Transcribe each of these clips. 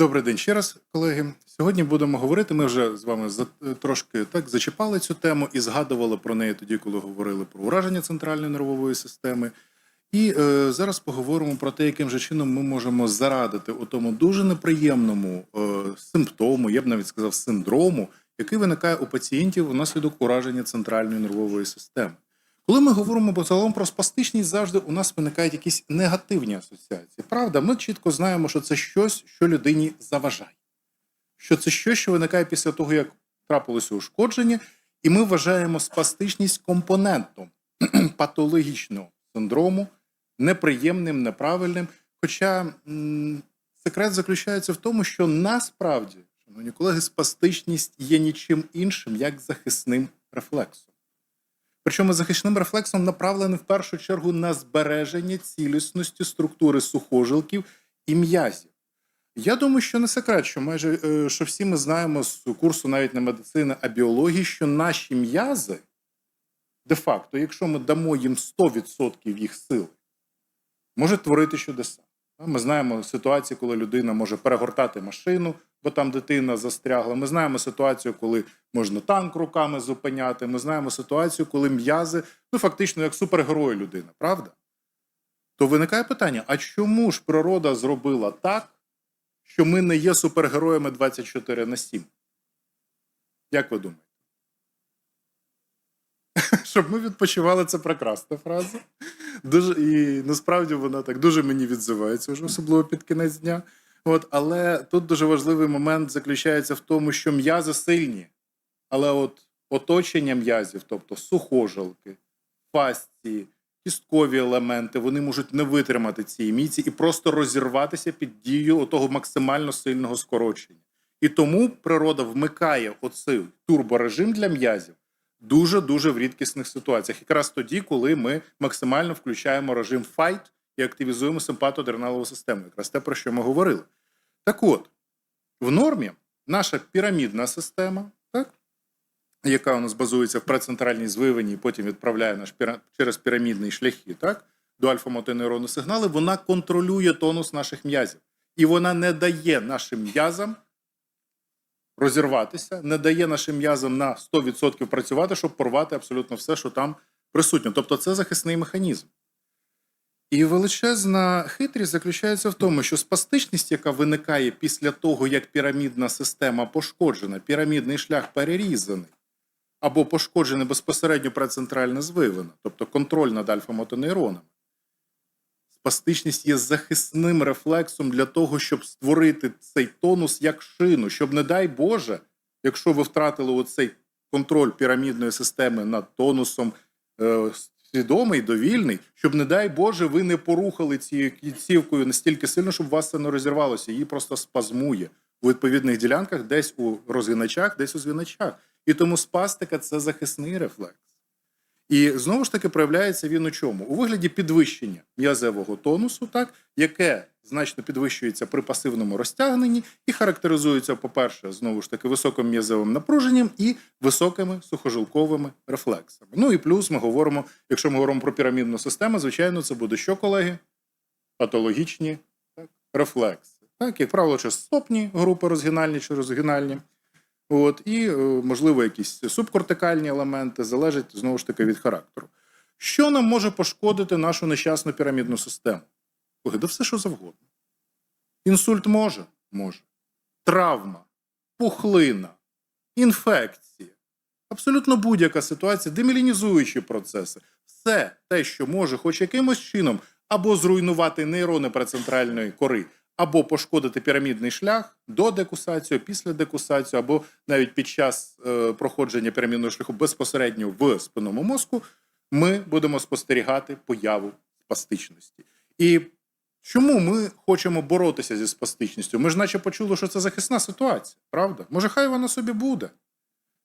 Добрий день ще раз, колеги. Сьогодні будемо говорити. Ми вже з вами за, трошки так зачіпали цю тему і згадували про неї тоді, коли говорили про ураження центральної нервової системи. І е, зараз поговоримо про те, яким же чином ми можемо зарадити у тому дуже неприємному е, симптому, я б навіть сказав, синдрому, який виникає у пацієнтів внаслідок ураження центральної нервової системи. Коли ми говоримо загалом про спастичність, завжди у нас виникають якісь негативні асоціації. Правда, ми чітко знаємо, що це щось, що людині заважає, що це щось, що виникає після того, як трапилося ушкодження, і ми вважаємо спастичність компонентом патологічного синдрому, неприємним, неправильним. Хоча секрет заключається в тому, що насправді, шановні колеги, спастичність є нічим іншим, як захисним рефлексом. Причому захисним рефлексом направлений в першу чергу на збереження цілісності структури сухожилків і м'язів. Я думаю, що не секрет, що майже е, що всі ми знаємо з курсу навіть не медицини, а біології, що наші м'язи, де-факто, якщо ми дамо їм 100% їх сили, можуть творити чудеса. Ми знаємо ситуації, коли людина може перегортати машину, бо там дитина застрягла. Ми знаємо ситуацію, коли можна танк руками зупиняти. Ми знаємо ситуацію, коли м'язи, ну фактично, як супергерой людина, правда? То виникає питання: а чому ж природа зробила так, що ми не є супергероями 24 на 7? Як ви думаєте? Щоб ми відпочивали, це прекрасна фраза. Дуже, і насправді вона так дуже мені відзивається, вже особливо під кінець дня. От, але тут дуже важливий момент заключається в тому, що м'язи сильні, але от оточення м'язів, тобто сухожилки, фасції, кісткові елементи, вони можуть не витримати цієї міці і просто розірватися під дією того максимально сильного скорочення. І тому природа вмикає оцей турборежим для м'язів дуже-дуже в рідкісних ситуаціях. Якраз тоді, коли ми максимально включаємо режим fight і активізуємо симпатоадреналову систему. Якраз те, про що ми говорили. Так от, в нормі наша пірамідна система, так, яка у нас базується в прецентральній звивині і потім відправляє наш піра... через пірамідні шляхи так, до альфа-мотонейронних сигнали, вона контролює тонус наших м'язів. І вона не дає нашим м'язам розірватися, не дає нашим м'язам на 100% працювати, щоб порвати абсолютно все, що там присутнє. Тобто це захисний механізм. І величезна хитрість заключається в тому, що спастичність, яка виникає після того, як пірамідна система пошкоджена, пірамідний шлях перерізаний, або пошкоджений безпосередньо прецентральна звивина, тобто контроль над альфа-мотонейронами, спастичність є захисним рефлексом для того, щоб створити цей тонус як шину, щоб, не дай Боже, якщо ви втратили оцей контроль пірамідної системи над тонусом е, свідомий, довільний, щоб, не дай Боже, ви не порухали цією кінцівкою настільки сильно, щоб у вас це не розірвалося. Її просто спазмує у відповідних ділянках, десь у розгиначах, десь у згиначах. І тому спастика це захисний рефлекс. І знову ж таки проявляється він у чому? У вигляді підвищення м'язевого тонусу, так, яке значно підвищується при пасивному розтягненні і характеризується, по-перше, знову ж таки, високим м'язевим напруженням і високими сухожилковими рефлексами. Ну і плюс ми говоримо, якщо ми говоримо про пірамідну систему, звичайно, це буде що, колеги? Патологічні так, рефлекси. Так, як правило, чи стопні групи розгинальні чи розгинальні. От, І, е, можливо, якісь субкортикальні елементи залежать знову ж таки від характеру. Що нам може пошкодити нашу нещасну пірамідну систему? Ой, да все, що завгодно. Інсульт може? Може. Травма, пухлина, інфекція. Абсолютно будь-яка ситуація, демілінізуючі процеси. Все те, що може хоч якимось чином або зруйнувати нейрони прецентральної кори, або пошкодити пірамідний шлях до декусації, після декусації, або навіть під час е, проходження пірамідного шляху безпосередньо в спинному мозку, ми будемо спостерігати появу спастичності. І чому ми хочемо боротися зі спастичністю? Ми ж наче почули, що це захисна ситуація, правда? Може, хай вона собі буде.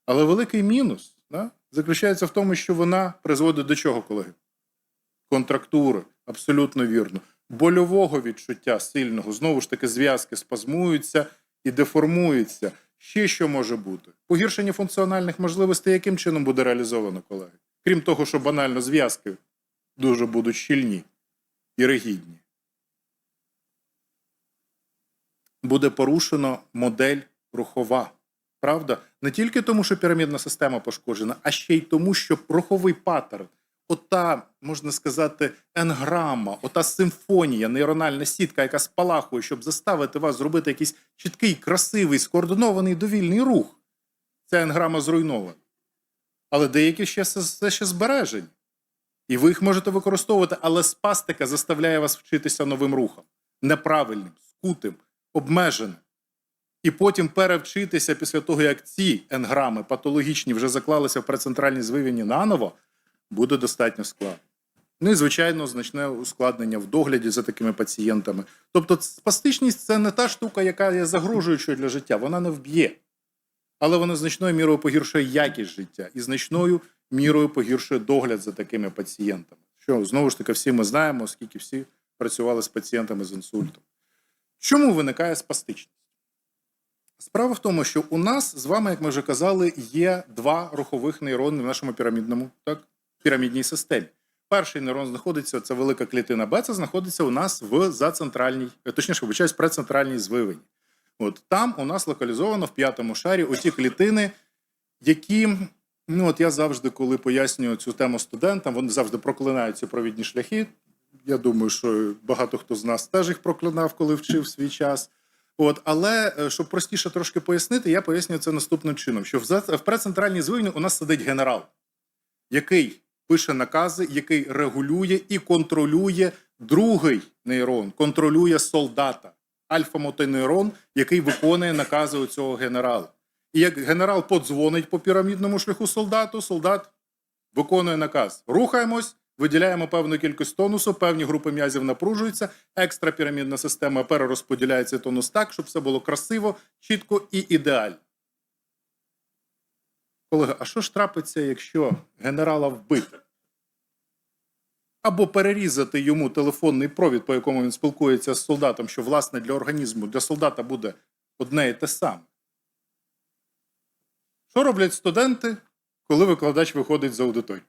Але великий мінус да, заключається в тому, що вона призводить до чого, колеги? Контрактури, абсолютно вірно больового відчуття сильного, знову ж таки, зв'язки спазмуються і деформуються. Ще що може бути? Погіршення функціональних можливостей, яким чином буде реалізовано, колеги? Крім того, що банально зв'язки дуже будуть щільні і ригідні. буде порушено модель рухова. Правда? Не тільки тому, що пірамідна система пошкоджена, а ще й тому, що руховий паттерн, ота, можна сказати, енграма, ота симфонія, нейрональна сітка, яка спалахує, щоб заставити вас зробити якийсь чіткий, красивий, скоординований довільний рух. Ця енграма зруйнована. Але деякі ще все- ще збережені. І ви їх можете використовувати, але спастика заставляє вас вчитися новим рухам. Неправильним, скутим, обмеженим. І потім перевчитися після того, як ці енграми патологічні вже заклалися в прецентральній звивіні наново, буде достатньо складно. Ну і, звичайно, значне ускладнення в догляді за такими пацієнтами. Тобто, спастичність це не та штука, яка є загрожуючою для життя, вона не вб'є. Але вона значною мірою погіршує якість життя і значною мірою погіршує догляд за такими пацієнтами. Що знову ж таки всі ми знаємо, оскільки всі працювали з пацієнтами з інсультом. Чому виникає спастичність? Справа в тому, що у нас з вами, як ми вже казали, є два рухових нейрони в нашому пірамідному так, пірамідній системі. Перший нейрон знаходиться, це велика клітина Б, це знаходиться у нас в зацентральній, е, точніше, вибачаюсь, прецентральній звивині. От там у нас локалізовано в п'ятому шарі оті клітини, які, ну от я завжди, коли пояснюю цю тему студентам, вони завжди проклинають ці провідні шляхи. Я думаю, що багато хто з нас теж їх проклинав, коли вчив свій час. От, але е, щоб простіше трошки пояснити, я пояснюю це наступним чином: що в прецентральній звивні у нас сидить генерал, який пише накази, який регулює і контролює другий нейрон, контролює солдата, альфа-мотонейрон, який виконує накази у цього генерала. І як генерал подзвонить по пірамідному шляху солдату, солдат виконує наказ. Рухаємось, виділяємо певну кількість тонусу, певні групи м'язів напружуються, екстрапірамідна система перерозподіляє цей тонус так, щоб все було красиво, чітко і ідеально. Колеги, а що ж трапиться, якщо генерала вбити? Або перерізати йому телефонний провід, по якому він спілкується з солдатом, що, власне, для організму, для солдата буде одне і те саме. Що роблять студенти, коли викладач виходить з аудиторії?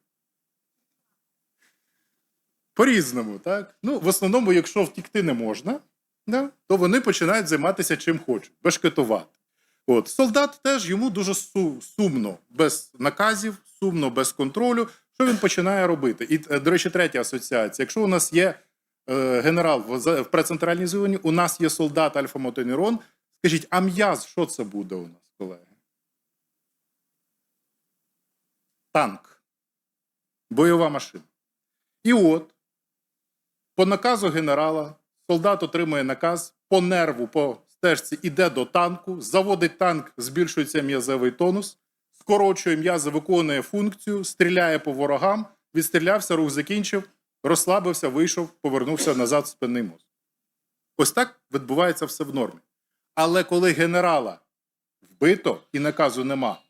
По-різному, так? Ну, в основному, якщо втікти не можна, да, то вони починають займатися чим хочуть, бешкетувати. От, солдат теж йому дуже су- сумно, без наказів, сумно, без контролю. Що він починає робити? І, е, до речі, третя асоціація. Якщо у нас є е, генерал в, в прецентральній зоні, у нас є солдат альфа-мотонейрон, скажіть, а м'яз, що це буде у нас, колеги? Танк. Бойова машина. І от, по наказу генерала, солдат отримує наказ по нерву, по стежці іде до танку, заводить танк, збільшується м'язовий тонус, скорочує м'язи, виконує функцію, стріляє по ворогам, відстрілявся, рух закінчив, розслабився, вийшов, повернувся назад в спинний мозок. Ось так відбувається все в нормі. Але коли генерала вбито і наказу нема,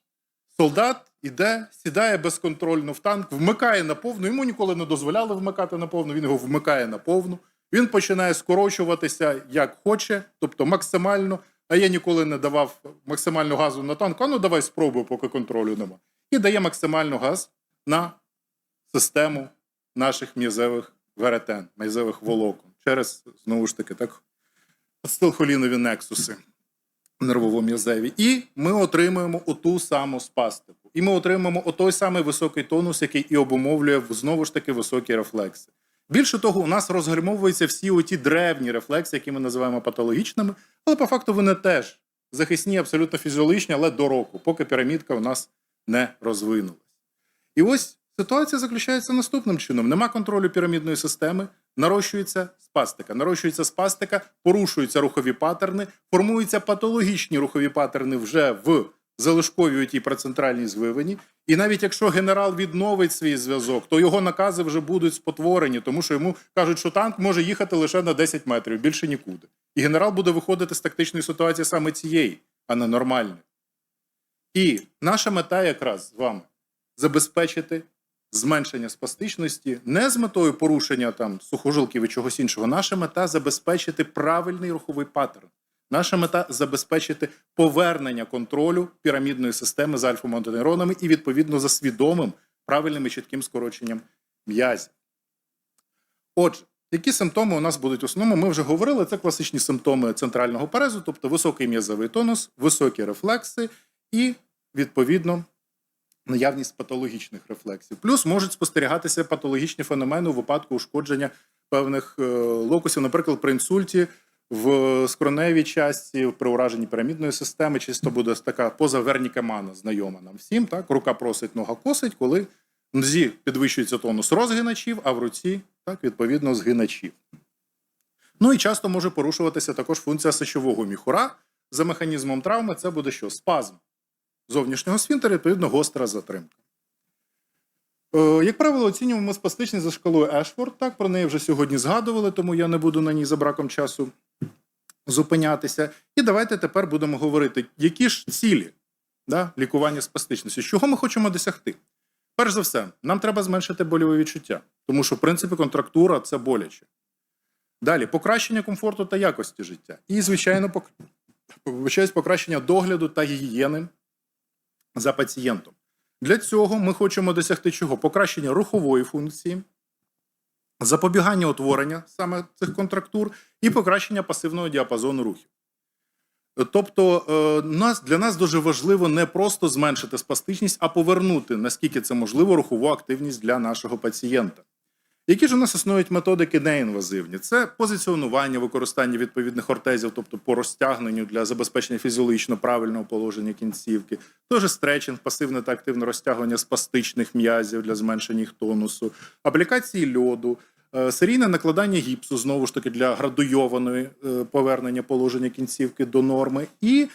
солдат іде, сідає безконтрольно в танк, вмикає на повну. Йому ніколи не дозволяли вмикати на повну, він його вмикає на повну. Він починає скорочуватися як хоче, тобто максимально. А я ніколи не давав максимальну газу на танк. А ну давай спробуй, поки контролю нема. І дає максимальну газ на систему наших м'язевих веретен, м'язевих волокон через знову ж таки так ацетилхолінові нексуси нервово-м'язеві. І ми отримуємо оту саму спастику. І ми отримуємо отой самий високий тонус, який і обумовлює знову ж таки високі рефлекси. Більше того, у нас розгримовуються всі оті древні рефлекси, які ми називаємо патологічними, але по факту вони теж захисні, абсолютно фізіологічні, але до року, поки пірамідка у нас не розвинулась. І ось ситуація заключається наступним чином: нема контролю пірамідної системи, нарощується спастика. Нарощується спастика, порушуються рухові паттерни, формуються патологічні рухові паттерни вже в залишковій тій прецентральній звивині. І навіть якщо генерал відновить свій зв'язок, то його накази вже будуть спотворені, тому що йому кажуть, що танк може їхати лише на 10 метрів, більше нікуди. І генерал буде виходити з тактичної ситуації саме цієї, а не нормальної. І наша мета якраз з вами забезпечити зменшення спастичності не з метою порушення там сухожилків і чогось іншого. Наша мета забезпечити правильний руховий паттерн. Наша мета забезпечити повернення контролю пірамідної системи з альфа-мотонейронами і відповідно за свідомим правильним і чітким скороченням м'язів. Отже, Які симптоми у нас будуть в основному? Ми вже говорили, це класичні симптоми центрального парезу, тобто високий м'язовий тонус, високі рефлекси і, відповідно, наявність патологічних рефлексів. Плюс можуть спостерігатися патологічні феномени у випадку ушкодження певних е, локусів, наприклад, при інсульті. В скроневій часті при ураженні пірамідної системи чисто буде така позавернікамана знайома нам всім. Так, рука просить, нога косить, коли в нозі підвищується тонус розгиначів, а в руці так, відповідно згиначів. Ну і часто може порушуватися також функція сечового міхура. За механізмом травми це буде що? Спазм зовнішнього сфінктера, відповідно, гостра затримка. Е, Як правило, оцінюємо ми спастичність за шкалою Ешфорд. Так, про неї вже сьогодні згадували, тому я не буду на ній за браком часу зупинятися. І давайте тепер будемо говорити, які ж цілі да, лікування спастичності, чого ми хочемо досягти. Перш за все, нам треба зменшити больове відчуття, тому що, в принципі, контрактура це боляче. Далі покращення комфорту та якості життя. І, звичайно, пок... покращення догляду та гігієни за пацієнтом. Для цього ми хочемо досягти чого? Покращення рухової функції, запобігання утворення саме цих контрактур і покращення пасивного діапазону рухів. Тобто е, для нас дуже важливо не просто зменшити спастичність, а повернути, наскільки це можливо, рухову активність для нашого пацієнта. Які ж у нас існують методики неінвазивні? Це позиціонування, використання відповідних ортезів, тобто по розтягненню для забезпечення фізіологічно правильного положення кінцівки, теж стретчинг, пасивне та активне розтягування спастичних м'язів для зменшення їх тонусу, аплікації льоду, е, серійне накладання гіпсу, знову ж таки, для градуйованої е, повернення положення кінцівки до норми, і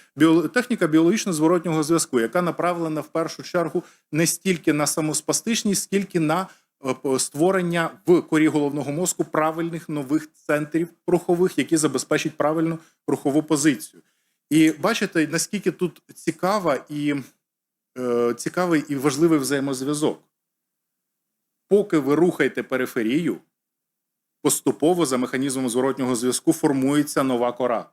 техніка біологічно зворотнього зв'язку, яка направлена в першу чергу не стільки на саму спастичність, скільки на створення в корі головного мозку правильних нових центрів рухових, які забезпечать правильну рухову позицію. І бачите, наскільки тут цікава і е, цікавий і важливий взаємозв'язок. Поки ви рухаєте периферію, поступово за механізмом зворотнього зв'язку формується нова кора.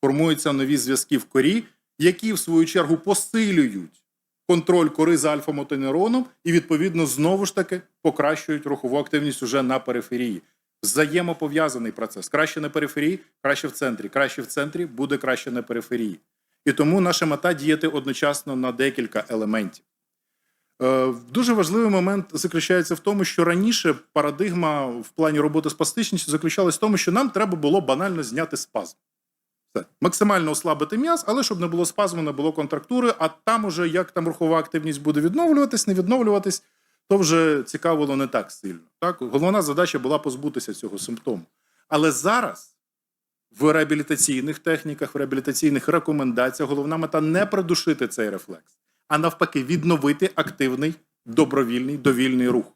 Формуються нові зв'язки в корі, які, в свою чергу, посилюють контроль кори за альфа-мотонейроном і, відповідно, знову ж таки покращують рухову активність уже на периферії. Взаємопов'язаний процес. Краще на периферії, краще в центрі. Краще в центрі буде краще на периферії. І тому наша мета діяти одночасно на декілька елементів. Е, Дуже важливий момент заключається в тому, що раніше парадигма в плані роботи з пластичністю заключалась в тому, що нам треба було банально зняти спазм. Максимально ослабити м'яз, але щоб не було спазму, не було контрактури, а там уже як там рухова активність буде відновлюватись, не відновлюватись, то вже цікавило не так сильно. Так? Головна задача була позбутися цього симптому. Але зараз в реабілітаційних техніках, в реабілітаційних рекомендаціях головна мета не придушити цей рефлекс, а навпаки, відновити активний, добровільний, довільний рух.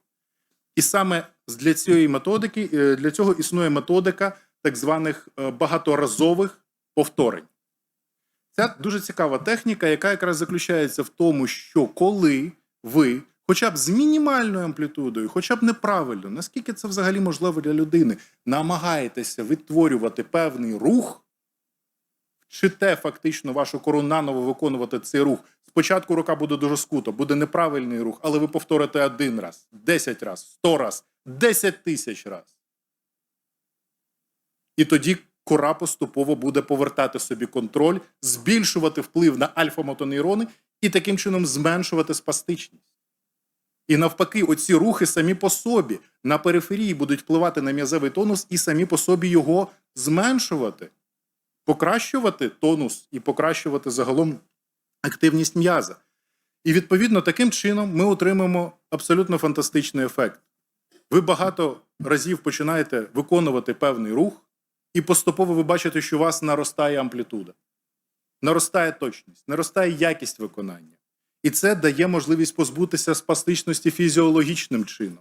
І саме для цієї методики, е, для цього існує методика так званих е, багаторазових повторень. Це дуже цікава техніка, яка якраз заключається в тому, що коли ви, хоча б з мінімальною амплітудою, хоча б неправильно, наскільки це взагалі можливо для людини, намагаєтеся відтворювати певний рух, вчите фактично вашу кору наново виконувати цей рух. Спочатку рука буде дуже скуто, буде неправильний рух, але ви повторите один раз, 10 раз, 100 раз, 10 тисяч раз. І тоді кора поступово буде повертати собі контроль, збільшувати вплив на альфа-мотонейрони і таким чином зменшувати спастичність. І навпаки, оці рухи самі по собі на периферії будуть впливати на м'язевий тонус і самі по собі його зменшувати, покращувати тонус і покращувати загалом активність м'яза. І відповідно таким чином ми отримаємо абсолютно фантастичний ефект. Ви багато разів починаєте виконувати певний рух, і поступово ви бачите, що у вас наростає амплітуда, наростає точність, наростає якість виконання. І це дає можливість позбутися спастичності фізіологічним чином.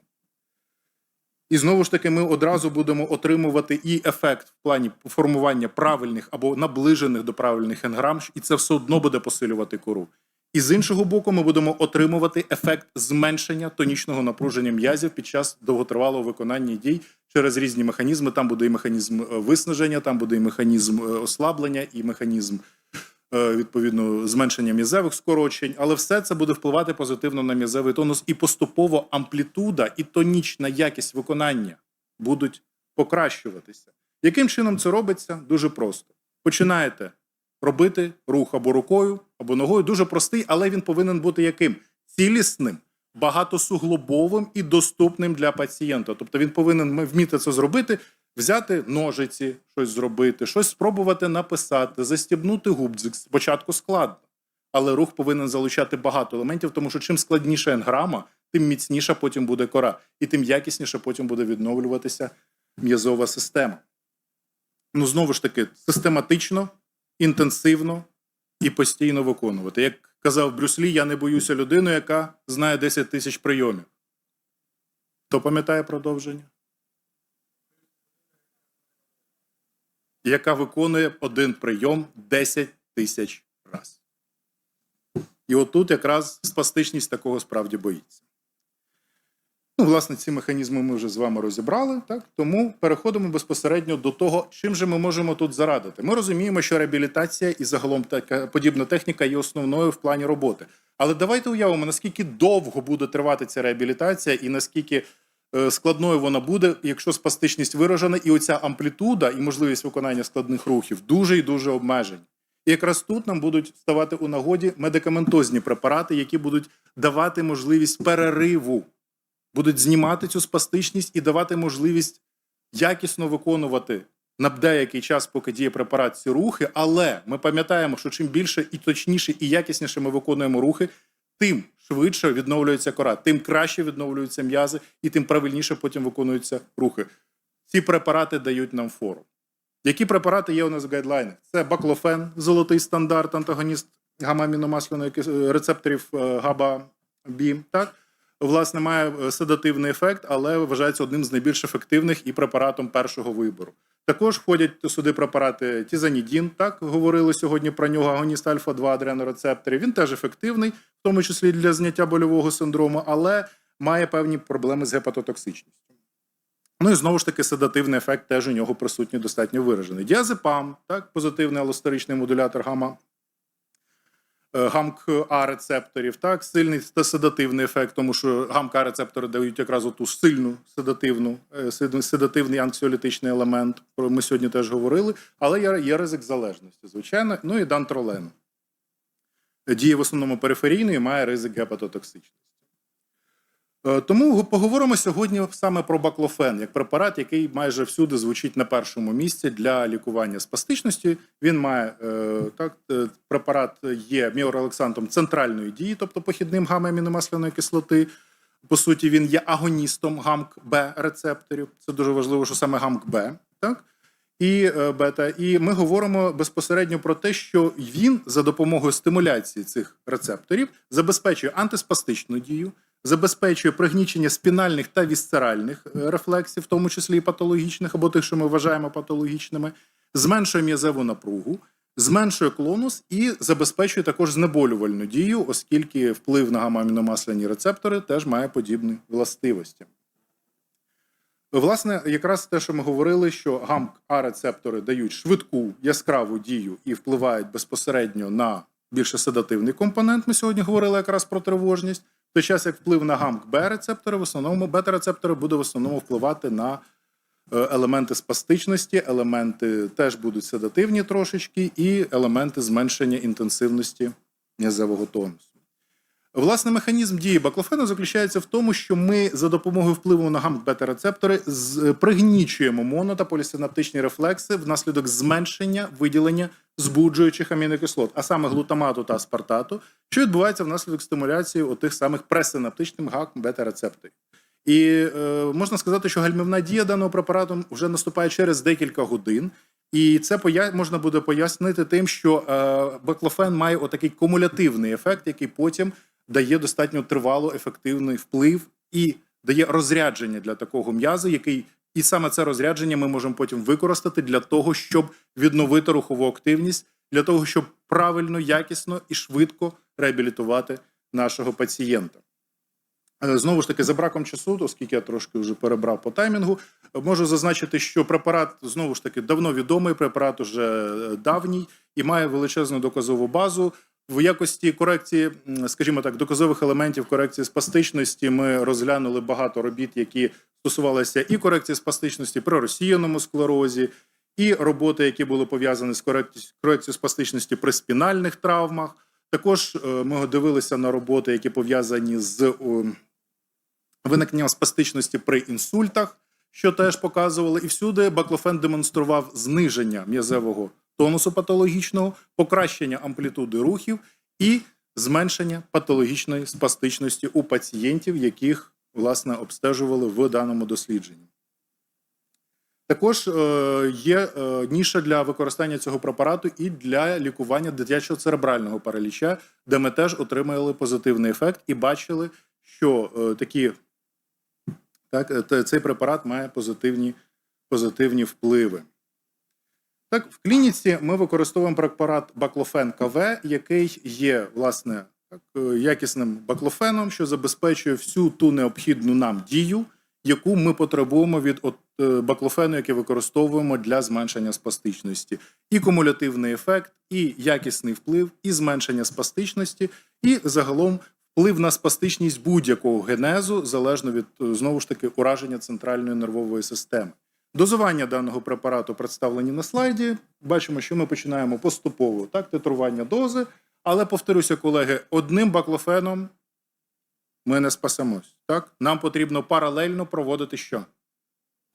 І знову ж таки, ми одразу будемо отримувати і ефект в плані формування правильних або наближених до правильних енграм, і це все одно буде посилювати кору. І з іншого боку, ми будемо отримувати ефект зменшення тонічного напруження м'язів під час довготривалого виконання дій через різні механізми. Там буде і механізм е, виснаження, там буде і механізм е, ослаблення, і механізм е, відповідно зменшення м'язевих скорочень, але все це буде впливати позитивно на м'язевий тонус, і поступово амплітуда і тонічна якість виконання будуть покращуватися. Яким чином це робиться? Дуже просто. Починаєте робити рух або рукою, або ногою. Дуже простий, але він повинен бути яким? Цілісним, багатосуглобовим і доступним для пацієнта. Тобто він повинен вміти це зробити, взяти ножиці, щось зробити, щось спробувати написати, застібнути губдзик. Спочатку складно, але рух повинен залучати багато елементів, тому що чим складніша енграма, тим міцніша потім буде кора, і тим якісніше потім буде відновлюватися м'язова система. Ну, знову ж таки, систематично, інтенсивно і постійно виконувати. Як казав Брюслі, я не боюся людину, яка знає 10 тисяч прийомів. Хто пам'ятає продовження? Яка виконує один прийом 10 тисяч раз. І отут якраз спастичність такого справді боїться. Ну, власне, ці механізми ми вже з вами розібрали, так? тому переходимо безпосередньо до того, чим же ми можемо тут зарадити. Ми розуміємо, що реабілітація і загалом така подібна техніка є основною в плані роботи. Але давайте уявимо, наскільки довго буде тривати ця реабілітація, і наскільки е, складною вона буде, якщо спастичність виражена, і оця амплітуда і можливість виконання складних рухів дуже і дуже обмежені. І якраз тут нам будуть ставати у нагоді медикаментозні препарати, які будуть давати можливість перериву будуть знімати цю спастичність і давати можливість якісно виконувати на деякий час, поки діє препарат ці рухи. Але ми пам'ятаємо, що чим більше і точніше, і якісніше ми виконуємо рухи, тим швидше відновлюється кора, тим краще відновлюються м'язи, і тим правильніше потім виконуються рухи. Ці препарати дають нам фору. Які препарати є у нас в гайдлайнах? Це баклофен, золотий стандарт, антагоніст гамма-аміномасляної рецепторів е, габа бім так власне має е, седативний ефект, але вважається одним з найбільш ефективних і препаратом першого вибору. Також входять сюди препарати Тізанідін, так говорили сьогодні про нього, агоніст альфа-2 адренорецепторів. Він теж ефективний, в тому числі для зняття больового синдрому, але має певні проблеми з гепатотоксичністю. Ну і знову ж таки, седативний ефект теж у нього присутній достатньо виражений. Діазепам, так, позитивний алостеричний модулятор гамма е, гамк-А рецепторів, так, сильний та седативний ефект, тому що гамк-А рецептори дають якраз оту сильну седативну, е, седативний анксіолітичний елемент. Про ми сьогодні теж говорили, але є ризик залежності, звичайно. Ну і дантролен. Діє в основному периферійно і має ризик гепатотоксичності. Е, Тому поговоримо сьогодні саме про баклофен як препарат, який майже всюди звучить на першому місці для лікування спастичності. Він має е, так, е, препарат є міорелаксантом центральної дії, тобто похідним гамма-аміномасляної кислоти. По суті, він є агоністом гамк-Б рецепторів. Це дуже важливо, що саме гамк-Б, так? І бета. І ми говоримо безпосередньо про те, що він за допомогою стимуляції цих рецепторів забезпечує антиспастичну дію, забезпечує пригнічення спінальних та вісцеральних е, рефлексів, в тому числі і патологічних, або тих, що ми вважаємо патологічними, зменшує м'язеву напругу, зменшує клонус і забезпечує також знеболювальну дію, оскільки вплив на гамма-аміномасляні рецептори теж має подібні властивості. Власне, якраз те, що ми говорили, що гамк-А рецептори дають швидку яскраву дію і впливають безпосередньо на більше седативний компонент. Ми сьогодні говорили якраз про тривожність. В той час як вплив на гамк-Б рецептори, в основному бета-рецептори буде в основному впливати на е, елементи спастичності, елементи теж будуть седативні трошечки, і елементи зменшення інтенсивності м'язевого тонусу. Власне, механізм дії баклофену заключається в тому, що ми за допомогою впливу на гамк-бета-рецептори пригнічуємо моно та полісинаптичні рефлекси внаслідок зменшення виділення збуджуючих амінокислот, а саме глутамату та аспартату, що відбувається внаслідок стимуляції отих самих пресинаптичних гамк-бета-рецепторів. І е, можна сказати, що гальмівна дія даного препарату вже наступає через декілька годин. І це можна буде пояснити тим, що е, баклофен має отакий кумулятивний ефект, який потім дає достатньо тривало ефективний вплив і дає розрядження для такого м'язу, який і саме це розрядження ми можемо потім використати для того, щоб відновити рухову активність, для того, щоб правильно, якісно і швидко реабілітувати нашого пацієнта. Е, Знову ж таки, за браком часу, оскільки я трошки вже перебрав по таймінгу, можу зазначити, що препарат знову ж таки давно відомий, препарат уже е, давній і має величезну доказову базу. в якості корекції, скажімо так, доказових елементів корекції спастичності ми розглянули багато робіт, які стосувалися і корекції спастичності при розсіяному склерозі, і роботи, які були пов'язані з корекцією спастичності при спінальних травмах. Також е, ми дивилися на роботи, які пов'язані з о, виникненням спастичності при інсультах, що теж показували. І всюди баклофен демонстрував зниження м'язевого тонусу патологічного, покращення амплітуди рухів і зменшення патологічної спастичності у пацієнтів, яких власне обстежували в даному дослідженні. Також е, є е, ніша для використання цього препарату і для лікування дитячого церебрального параліча, де ми теж отримали позитивний ефект і бачили, що е, такі, так, е, цей препарат має позитивні, позитивні впливи. Так, в клініці ми використовуємо препарат Баклофен КВ, який є власне е, якісним баклофеном, що забезпечує всю ту необхідну нам дію, яку ми потребуємо від е, баклофену, який використовуємо для зменшення спастичності. І кумулятивний ефект, і якісний вплив, і зменшення спастичності, і загалом вплив на спастичність будь-якого генезу залежно від е, знову ж таки ураження центральної нервової системи. Дозування даного препарату представлені на слайді. Бачимо, що ми починаємо поступово так, титрування дози. Але повторюся, колеги, одним баклофеном ми не спасемось. Так? Нам потрібно паралельно проводити що?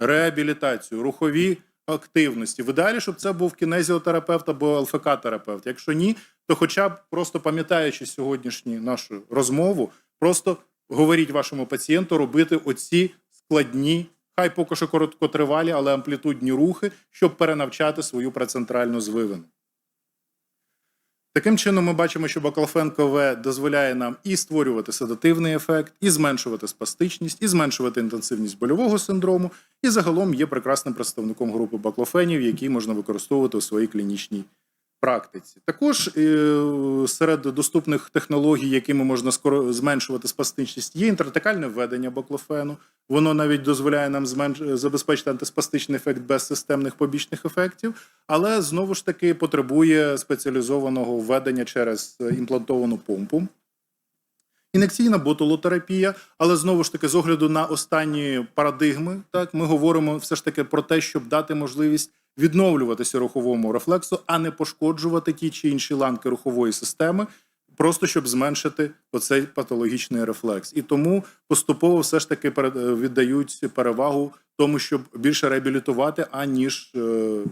Реабілітацію, рухові активності. В ідеалі, щоб це був кінезіотерапевт або ЛФК-терапевт. Якщо ні, то хоча б просто пам'ятаючи сьогоднішню нашу розмову, просто говоріть вашому пацієнту робити оці складні, хай поки що короткотривалі, але амплітудні рухи, щоб перенавчати свою прецентральну звивину. Таким чином, ми бачимо, що баклофен КВ дозволяє нам і створювати седативний ефект, і зменшувати спастичність, і зменшувати інтенсивність больового синдрому, і загалом є прекрасним представником групи баклофенів, які можна використовувати у своїй клінічній практиці. Також е, серед доступних технологій, якими можна скоро зменшувати спастичність, є інтратекальне введення баклофену. Воно навіть дозволяє нам зменш... забезпечити антиспастичний ефект без системних побічних ефектів, але знову ж таки потребує спеціалізованого введення через е, імплантовану помпу. Інекційна ботулотерапія, але знову ж таки, з огляду на останні парадигми, так ми говоримо все ж таки про те, щоб дати можливість відновлюватися руховому рефлексу, а не пошкоджувати ті чи інші ланки рухової системи, просто щоб зменшити оцей патологічний рефлекс. І тому поступово все ж таки е, віддають перевагу тому, щоб більше реабілітувати, аніж е,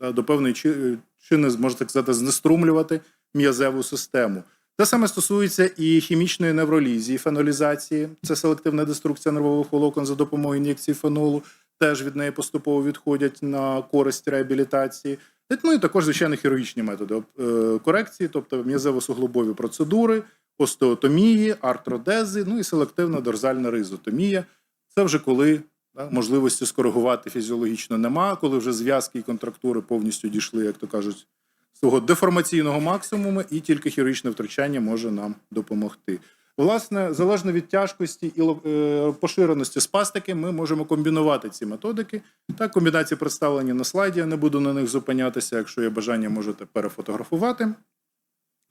до певної чи- чини, можна так сказати, знеструмлювати м'язеву систему. Те саме стосується і хімічної невролізії, фенолізації. Це селективна деструкція нервових волокон за допомогою ін'єкції фенолу. Теж від неї поступово відходять на користь реабілітації. Ну і також, звичайно, хірургічні методи е, корекції, тобто м'язево-суглобові процедури, остеотомії, артродези, ну і селективна дорзальна ризотомія. Це вже коли да, можливості скоригувати фізіологічно нема, коли вже зв'язки і контрактури повністю дійшли, як то кажуть, свого деформаційного максимуму, і тільки хірургічне втручання може нам допомогти. Власне, залежно від тяжкості і е, поширеності спастики, ми можемо комбінувати ці методики. Так, комбінації представлені на слайді. Я не буду на них зупинятися. Якщо є бажання, можете перефотографувати.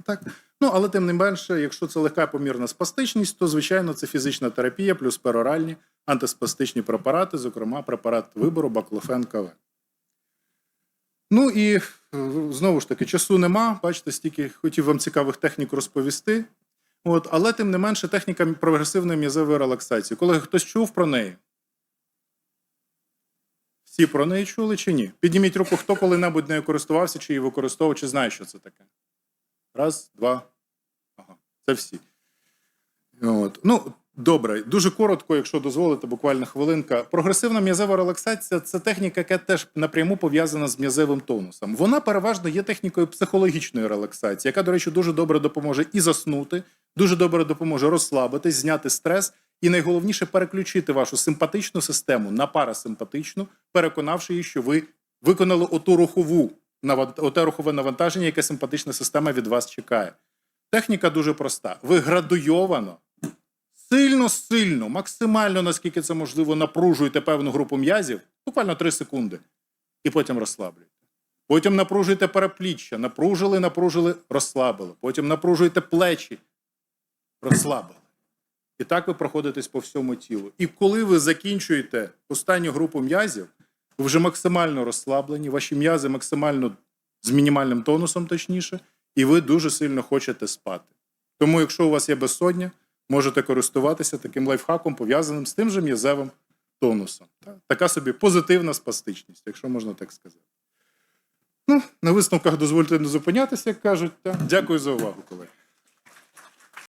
Так. Ну, але тим не менше, якщо це легка помірна спастичність, то звичайно це фізична терапія плюс пероральні антиспастичні препарати, зокрема препарат вибору Баклофен КВ. Ну і е, знову ж таки, часу нема. Бачите, стільки хотів вам цікавих технік розповісти. От, але тим не менше, техніка прогресивної м'язової релаксації. Коли хтось чув про неї? Всі про неї чули чи ні? Підніміть руку, хто коли-небудь нею користувався, чи її використовував, чи знає, що це таке. Раз, два. Ага, це всі. От. Ну, добре, дуже коротко, якщо дозволите, буквально хвилинка. Прогресивна м'язева релаксація це техніка, яка теж напряму пов'язана з м'язевим тонусом. Вона переважно є технікою психологічної релаксації, яка, до речі, дуже добре допоможе і заснути, дуже добре допоможе розслабитись, зняти стрес, і найголовніше переключити вашу симпатичну систему на парасимпатичну, переконавши її, що ви виконали оту рухову оте рухове навантаження, яке симпатична система від вас чекає. Техніка дуже проста. Ви градуйовано, сильно, сильно, максимально, наскільки це можливо, напружуєте певну групу м'язів, буквально 3 секунди, і потім розслаблюєте. Потім напружуєте перепліччя, напружили, напружили, розслабили. Потім напружуєте плечі, розслабили. І так ви проходитесь по всьому тілу. І коли ви закінчуєте останню групу м'язів, ви вже максимально розслаблені, ваші м'язи максимально з мінімальним тонусом, точніше, і ви дуже сильно хочете спати. Тому, якщо у вас є безсоння, можете користуватися таким лайфхаком, пов'язаним з тим же м'язевим тонусом. Така собі позитивна спастичність, якщо можна так сказати. Ну, на висновках дозвольте не зупинятися, як кажуть. Дякую за увагу, колеги.